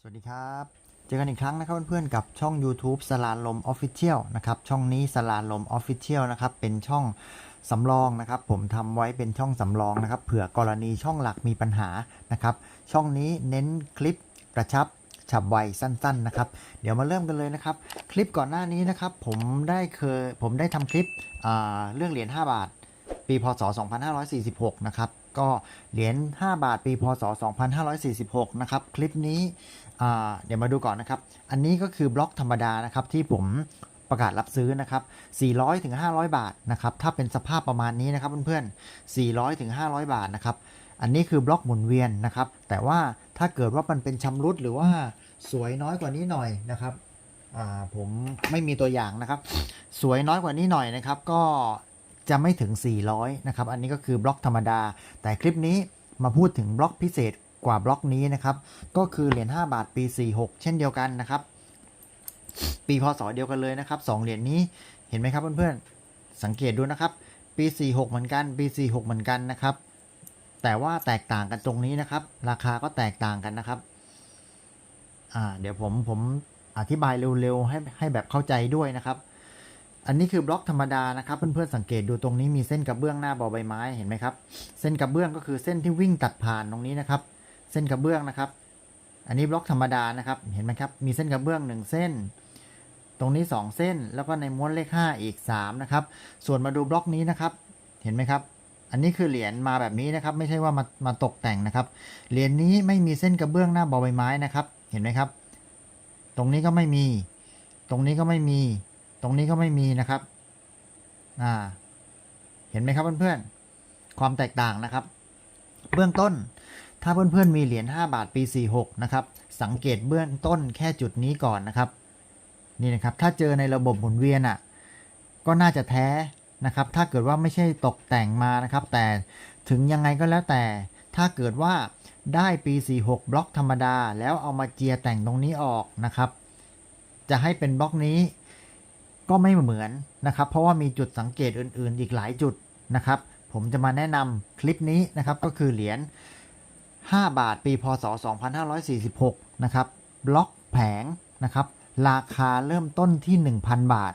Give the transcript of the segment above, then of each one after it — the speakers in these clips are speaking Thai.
สวัสดีครับ เจอกันอีกครั้งนะครับเพื่อนๆกับช่อง YouTube สลานลม Official นะครับช่องนี้สลานลม Official นะครับเป็นช่องสำรองนะครับ ผมทำไว้เป็นช่องสำรองนะครับ เผื่อกรณีช่องหลักมีปัญหานะครับ ช่องนี้เน้นคลิปกระชับฉับไวสั้นๆนะครับ เดี๋ยวมาเริ่มกันเลยนะครับ คลิปก่อนหน้านี้นะครับ ผมได้เคยผมได้ทำคลิปเรื่องเหรียญ5บาท ปีพศ 2546 นะครับ ก็เหรียญ5บาทปีพศ 2546 นะครับ คลิปนี้เดี๋ยวมาดูก่อนนะครับ อันนี้ก็คือบล็อกธรรมดานะครับที่ผมประกาศรับซื้อนะครับ 400ถึง500 บาทนะครับ ถ้าเป็นสภาพประมาณนี้นะครับเพื่อนๆ 400ถึง500 บาทนะครับ อันนี้คือบล็อกหมุนเวียนนะครับ แต่ว่าถ้าเกิดว่ามันเป็นชำรุดหรือว่าสวยน้อยกว่านี้หน่อยนะครับผมไม่มีตัวอย่างนะครับ สวยน้อยกว่านี้หน่อยนะครับ ก็ จะไม่ถึง 400 นะครับ อันนี้ก็คือบล็อกธรรมดา แต่คลิปนี้มาพูดถึงบล็อกพิเศษกว่าบล็อกนี้นะครับ ก็คือเหรียญ5บาทปี 46 เช่นเดียวกันนะครับ ปีพศเดียวกันเลยนะครับ2เหรียญนี้เห็นไหมครับเพื่อนๆ สังเกตดูนะครับ ปี 46 เหมือนกัน ปี 46 เหมือนกันนะครับ แต่ว่าแตกต่างกันตรงนี้นะครับ ราคาก็แตกต่างกันนะครับอ่าเดี๋ยวผมผมอธิบายเร็วๆให้ให้แบบเข้าใจด้วยนะครับ อันนี้คือบล็อกธรรมดานะครับเพื่อนๆสังเกตดูตรงนี้มีเส้นกระเบื้องหน้าบอใบไม้เห็นไหมครับ เส้นกระเบื้องก็คือเส้นที่วิ่งตัดผ่านตรงนี้นะครับ เส้นกระเบื้องนะครับ อันนี้บล็อกธรรมดานะครับเห็นไหมครับมีเส้นกระเบื้องหนึ่งเส้น ตรงนี้ 2 เส้น แล้วก็ในม้วนเลข 5 อีก3นะครับส่วนมาดูบล็อกนี้นะครับ เห็นไหมครับ อันนี้คือเหรียญมาแบบนี้นะครับ ไม่ใช่ว่ามามาตกแต่งนะครับเหรียญนี้ไม่มีเส้นกระเบื้องหน้าบอใบไม้นะครับ เห็นไหมครับ ตรงนี้ก็ไม่มี ตรงนี้ก็ไม่มี ตรงนี้ก็ไม่มีนะครับ อ่า เห็นไหมครับเพื่อนๆ ความแตกต่างนะครับ เบื้องต้น ถ้าเพื่อนๆ มีเหรียญ5บาทปี 46 นะครับ สังเกตเบื้องต้นแค่จุดนี้ก่อนนะครับ นี่นะครับ ถ้าเจอในระบบหมุนเวียนอะ ก็น่าจะแท้นะครับ ถ้าเกิดว่าไม่ใช่ตกแต่งมานะครับ แต่ถึงยังไงก็แล้วแต่ ถ้าเกิดว่าได้ปี 46 บล็อกธรรมดา แล้วเอามาเจียแต่งตรงนี้ออกนะครับ จะให้เป็นบล็อกนี้ ก็ไม่เหมือนนะครับ เพราะว่ามีจุดสังเกตอื่น ๆ อีกหลายจุดนะครับ ผมจะมาแนะนำคลิปนี้นะครับ ก็คือเหรียญ5 บาทปีพศ 2546 นะครับบล็อกแผงนะครับ ราคาเริ่มต้นที่ 1,000 บาท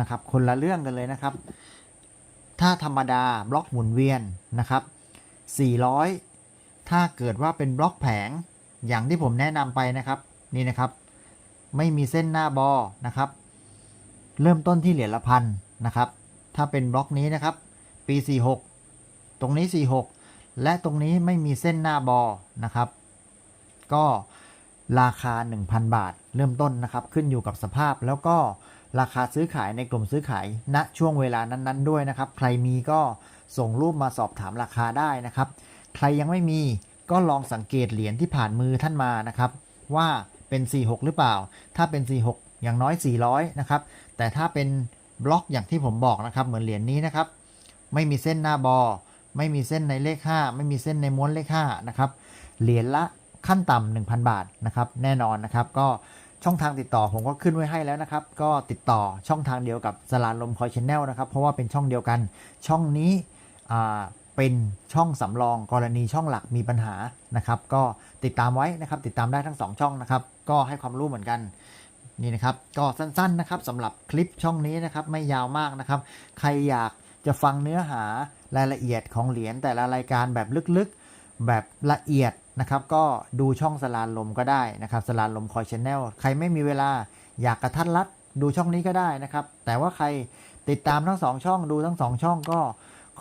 นะครับ คนละเรื่องกันเลยนะครับ ถ้าธรรมดาบล็อกหมุนเวียนนะครับ 400 ถ้าเกิดว่าเป็นบล็อกแผงอย่างที่ผมแนะนำไปนะครับ นี่นะครับ ไม่มีเส้นหน้าบอนะครับ เริ่มต้นที่เหรียญละพันนะครับ ถ้าเป็นบล็อกนี้นะครับ ปี 46 ตรงนี้ 46 และตรงนี้ไม่มีเส้นหน้าบอนะครับ ก็ราคา 1,000 บาท เริ่มต้นนะครับ ขึ้นอยู่กับสภาพแล้วก็ราคาซื้อขายในกลุ่มซื้อขายณช่วงเวลานั้นๆด้วยนะครับ ใครมีก็ส่งรูปมาสอบถามราคาได้นะครับ ใครยังไม่มีก็ลองสังเกตเหรียญที่ผ่านมือท่านมานะครับ ว่าเป็น 46 หรือเปล่า ถ้าเป็น 46 อย่างน้อย 400 นะครับ แต่ถ้าเป็นบล็อกอย่างที่ผมบอกนะครับ เหมือนเหรียญนี้นะครับ ไม่มีเส้นหน้าบอ ไม่มีเส้นในเลข 5 ไม่มีเส้นในม้วนเลข5นะครับ เหรียญละขั้นต่ำ1,000 บาทนะครับ แน่นอนนะครับ ก็ช่องทางติดต่อผมก็ขึ้นไว้ให้แล้วนะครับ ก็ติดต่อช่องทางเดียวกับสลานลมคอยชแนลนะครับ เพราะว่าเป็นช่องเดียวกัน ช่องนี้เป็นช่องสำรองกรณีช่องหลักมีปัญหานะครับ ก็ติดตามไว้นะครับ ติดตามได้ทั้ง 2 ช่องนะครับ ก็ให้ความรู้เหมือนกัน นี่นะครับก็สั้นๆนะครับสำหรับคลิปช่องนี้นะครับไม่ยาวมากนะครับ ใครอยากจะฟังเนื้อหารายละเอียดของเหรียญแต่ละรายการแบบลึกๆ แบบละเอียดนะครับ ก็ดูช่องสลานลมก็ได้นะครับสลานลมคอยชแนลใครไม่มีเวลาอยากกระทัดรัดดูช่องนี้ก็ได้นะครับ แต่ว่าใครติดตามทั้งสองช่องดูทั้งสองช่องก็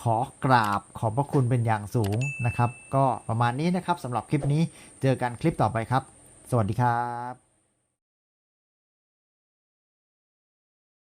ขอกราบขอบพระคุณเป็นอย่างสูงนะครับ ก็ประมาณนี้นะครับสำหรับคลิปนี้เจอกันคลิปต่อไปครับ สวัสดีครับ